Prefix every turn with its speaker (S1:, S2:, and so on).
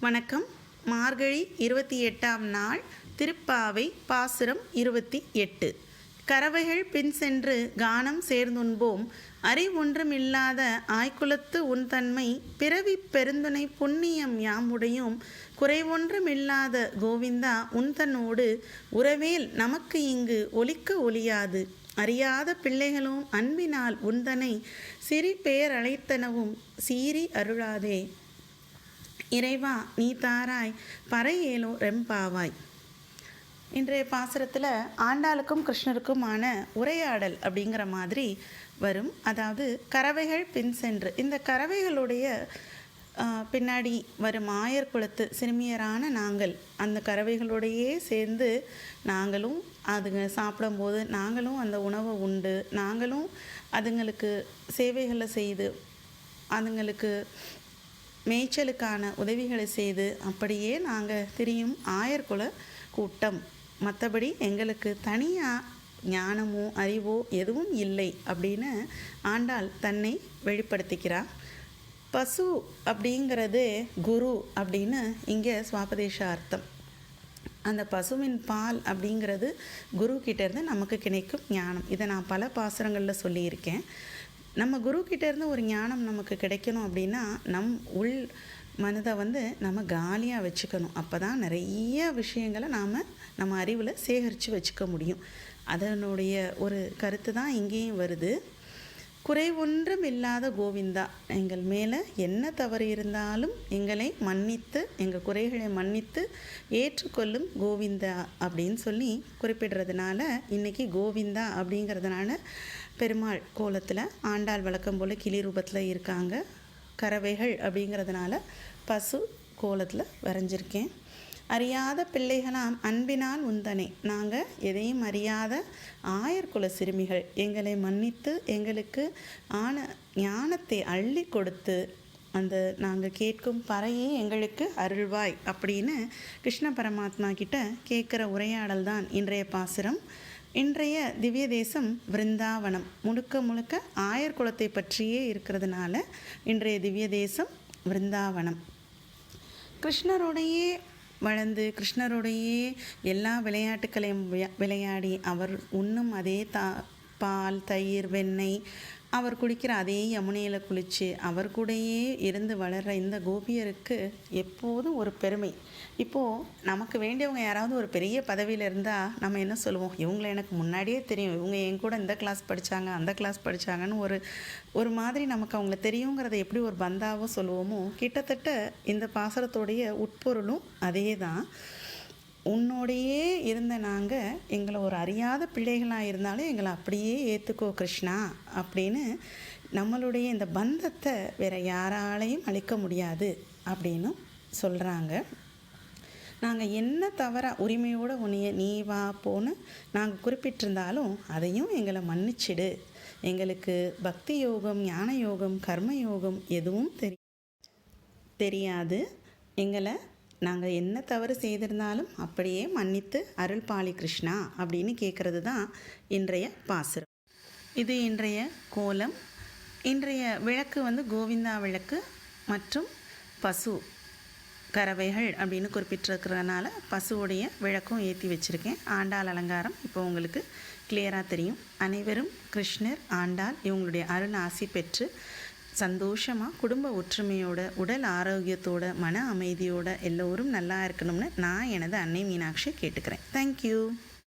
S1: வணக்கம். மார்கழி இருபத்தி எட்டாம் நாள் திருப்பாவை பாசுரம் இருபத்தி எட்டு. கறவைகள் பின் சென்று கானம் சேர்ந்துண்போம். அறிவொன்றுமில்லாத ஆய்குலத்து உன் தன்மை பிறவி பெருந்துணை புண்ணியம் யாமுடையும். குறைவொன்றுமில்லாத கோவிந்தா உன்தன்னோடு உறவேல் நமக்கு இங்கு ஒலிக்க ஒலியாது. அறியாத பிள்ளைகளும் அன்பினால் உந்தனை சிறி பெயர் அழைத்தனவும் சீறி அருளாதே. இறைவா நீ தாராய் பறையேலோ ரெம்பாவாய். இன்றைய பாசுரத்தில் ஆண்டாளுக்கும் கிருஷ்ணருக்குமான உரையாடல் அப்படிங்கிற மாதிரி வரும். அதாவது கறவைகள் பின் சென்று இந்த கறவைகளுடைய பின்னாடி வரும் ஆயர் குலத்து சிறுமியரான நாங்கள் அந்த கறவைகளோடையே சேர்ந்து நாங்களும் அதுங்க சாப்பிடும்போது நாங்களும் அந்த உணவை உண்டு. நாங்களும் அதுங்களுக்கு சேவைகளை செய்து அதுங்களுக்கு மேய்ச்சலுக்கான உதவிகளை செய்து அப்படியே நாங்கள் திரியும் ஆயர்குல கூட்டம். மற்றபடி எங்களுக்கு தனியாக ஞானமோ அறிவோ எதுவும் இல்லை அப்படின்னு ஆண்டாள் தன்னை வெளிப்படுத்திக்கிறார் பசு அப்படிங்கிறது குரு அப்படின்னு இங்கே சுவாபதேச அர்த்தம். அந்த பசுவின் பால் அப்படிங்கிறது குரு கிட்டேருந்து நமக்கு கிடைக்கும் ஞானம். இதை நான் பல பாசுரங்களில் சொல்லியிருக்கேன். நம்ம குருக்கிட்டேருந்து ஒரு ஞானம் நமக்கு கிடைக்கணும் அப்படின்னா நம் உள் மனதை வந்து நம்ம காலியாக வச்சுக்கணும். அப்போ தான் நிறைய விஷயங்களை நாம் நம்ம அறிவில் சேகரித்து வச்சுக்க முடியும். அதனுடைய ஒரு கருத்து தான் இங்கேயும் வருது. குறை ஒன்றும் இல்லாத கோவிந்தா. எங்கள் மேலே என்ன தவறு இருந்தாலும் எங்களை மன்னித்து எங்கள் குறைகளை மன்னித்து ஏற்றுக்கொள்ளும் கோவிந்தா அப்படின்னு சொல்லி குறிப்பிடுறதுனால இன்றைக்கி கோவிந்தா அப்படிங்கிறதுனால பெருமாள் கோலத்தில் ஆண்டாள் வழக்கம் போல் கிளி ரூபத்தில் இருக்காங்க. கறவைகள் அப்படிங்கிறதுனால பசு கோலத்தில் வரைஞ்சிருக்கேன். அறியாத பிள்ளைகளாம் அன்பினால் உந்தனை. நாங்கள் எதையும் அறியாத ஆயர்குல சிறுமிகள். எங்களை மன்னித்து எங்களுக்கு ஆன ஞானத்தை அள்ளி கொடுத்து அந்த நாங்கள் கேட்கும் பறையே எங்களுக்கு அருள்வாய் அப்படின்னு கிருஷ்ண பரமாத்மா கிட்ட கேட்குற உரையாடல் தான் இன்றைய பாசுரம். இன்றைய திவ்ய தேசம் விருந்தாவனம். முழுக்க முழுக்க ஆயர் குலத்தை பற்றியே இருக்கிறதுனால இன்றைய திவ்ய தேசம் விருந்தாவனம். கிருஷ்ணருடைய வளர்ந்து கிருஷ்ணருடையே எல்லா விளையாட்டுக்களையும் விளையாடி அவர் உண்ணும் அதே தா பால் தயிர் வெண்ணெய் அவர் குளிக்கிற அதே யமுனையில் குளித்து அவர் கூடயே இருந்து வளர்கிற இந்த கோபியருக்கு எப்போதும் ஒரு பெருமை. இப்போது நமக்கு வேண்டியவங்க யாராவது ஒரு பெரிய பதவியில் இருந்தால் நம்ம என்ன சொல்லுவோம்? இவங்களை எனக்கு முன்னாடியே தெரியும். இவங்க என் கூட இந்த கிளாஸ் படித்தாங்க அந்த கிளாஸ் படித்தாங்கன்னு ஒரு ஒரு மாதிரி நமக்கு அவங்கள தெரியுங்கிறத எப்படி ஒரு பந்தாவோ சொல்லுவோமோ கிட்டத்தட்ட இந்த பாசரத்தோடைய உட்பொருளும் அதே தான் உன்னோடையே இருந்த நாங்கள் எங்களை ஒரு அறியாத பிள்ளைகளாக இருந்தாலும் எங்களை அப்படியே ஏற்றுக்கோ கிருஷ்ணா அப்படின்னு நம்மளுடைய இந்த பந்தத்தை வேற யாராலையும் அழிக்க முடியாது அப்படின்னு சொல்கிறாங்க நாங்கள் என்ன தவற உரிமையோடு உன்னைய நீ வா போன்னு நாங்கள் குறிப்பிட்டிருந்தாலும் அதையும் எங்களை மன்னிச்சிடு. எங்களுக்கு பக்தி யோகம் ஞான யோகம் கர்ம யோகம் எதுவும் தெரி தெரியாது. எங்களை நாங்கள் என்ன தவறு செய்திருந்தாலும் அப்படியே மன்னித்து அருள் பாலி கிருஷ்ணா அப்படின்னு கேட்குறது தான் இன்றைய பாசுரம். இது இன்றைய கோலம். இன்றைய விளக்கு வந்து கோவிந்தா விளக்கு மற்றும் பசு கறவைகள் அப்படின்னு குறிப்பிட்டிருக்கிறதுனால பசுவுடைய விளக்கும் ஏற்றி வச்சுருக்கேன். ஆண்டாள் அலங்காரம் இப்போ உங்களுக்கு கிளியராக தெரியும். அனைவரும் கிருஷ்ணர் ஆண்டாள் இவங்களுடைய அருள் ஆசி பெற்று சந்தோஷமாக குடும்ப ஒற்றுமையோட உடல் ஆரோக்கியத்தோட மன அமைதியோட எல்லோரும் நல்லா இருக்கணும்னு நான் எனது அன்னை மீனாட்சி கேட்டுக்கிறேன். தேங்க்யூ